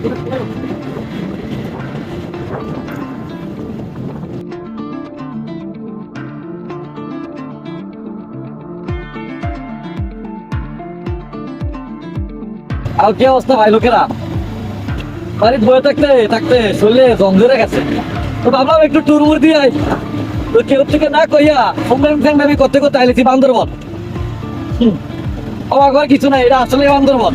আর কি অবস্থা ভাই লোকেরা? বাড়ির বয়ে থাকতে থাকতে শরীরে জং ধরে গেছে। তো ভাবলাম একটু টুর মুর দিয়ে। তো কেউ থেকে না কইয়া হোমব্যাং ফ্যাং ভাবি করতে করতে আইলেছি বান্দরবন। অবাক হওয়ার কিছু নাই, এটা আসলে বান্দরবন।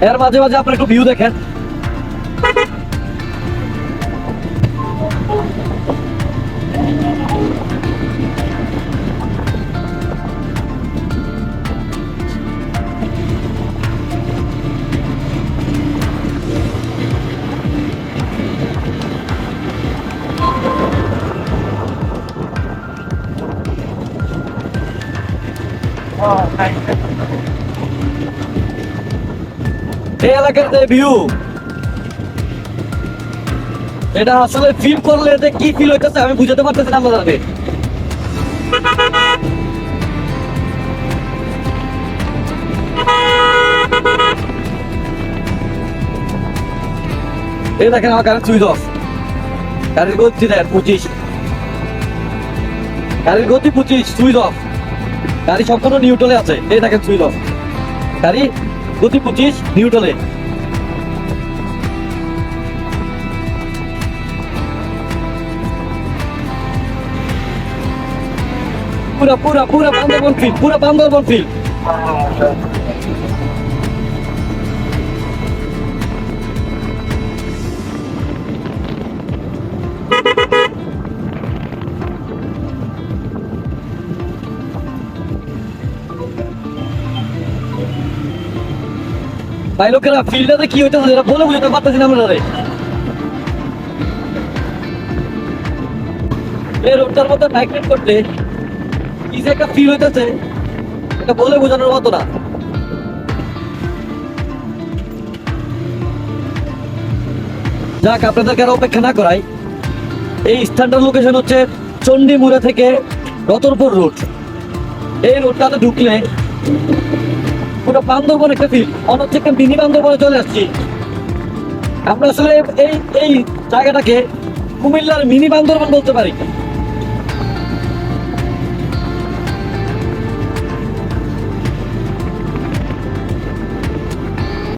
এর মাঝে মাঝে আপনার একটু ভিউ দেখেন এই এলাকার যে ভিউ এটা আসলে ফিল করলে যে কি ফিল হইতেছে আমি বুঝাতে পারতেছি না আপনাদের এই দেখেন আমার গাড়ির সুইচ অফ। গাড়ির গতি দেন, পঁচিশ। গাড়ির গতি পঁচিশ, সুইচ অফ। গাড়ি সম্পূর্ণ নিউট্রালে আছে। এই দেখেন সুইচ অফ। গাড়ি গতি পঁচিশ নিউটনে পুরা পুরা পুরা বান্দরবন ফিল পুরা বান্দরবন ফিল ভাই লোকেরা ফিল্ডটাতে কি হইতেছে? এটা বলে বুঝতে পারতেছি না আমরা এই রোডটার মধ্যে বাইক করতে কি যে একটা ফিল হইতেছে। এটা বলে বোঝানোর মতো না। যাক, আপনাদেরকে আর অপেক্ষা না করাই। এই স্থানটার লোকেশন হচ্ছে চণ্ডীমুড়া থেকে রতনপুর রোড এই রোডটাতে ঢুকলে পুরো বান্দরবন একটা অনেক থেকে মিনি বান্দরবনে চলে আসছি। আমরা আসলে এই এই জায়গাটাকে কুমিল্লার মিনি বান্দরবন বলতে পারি।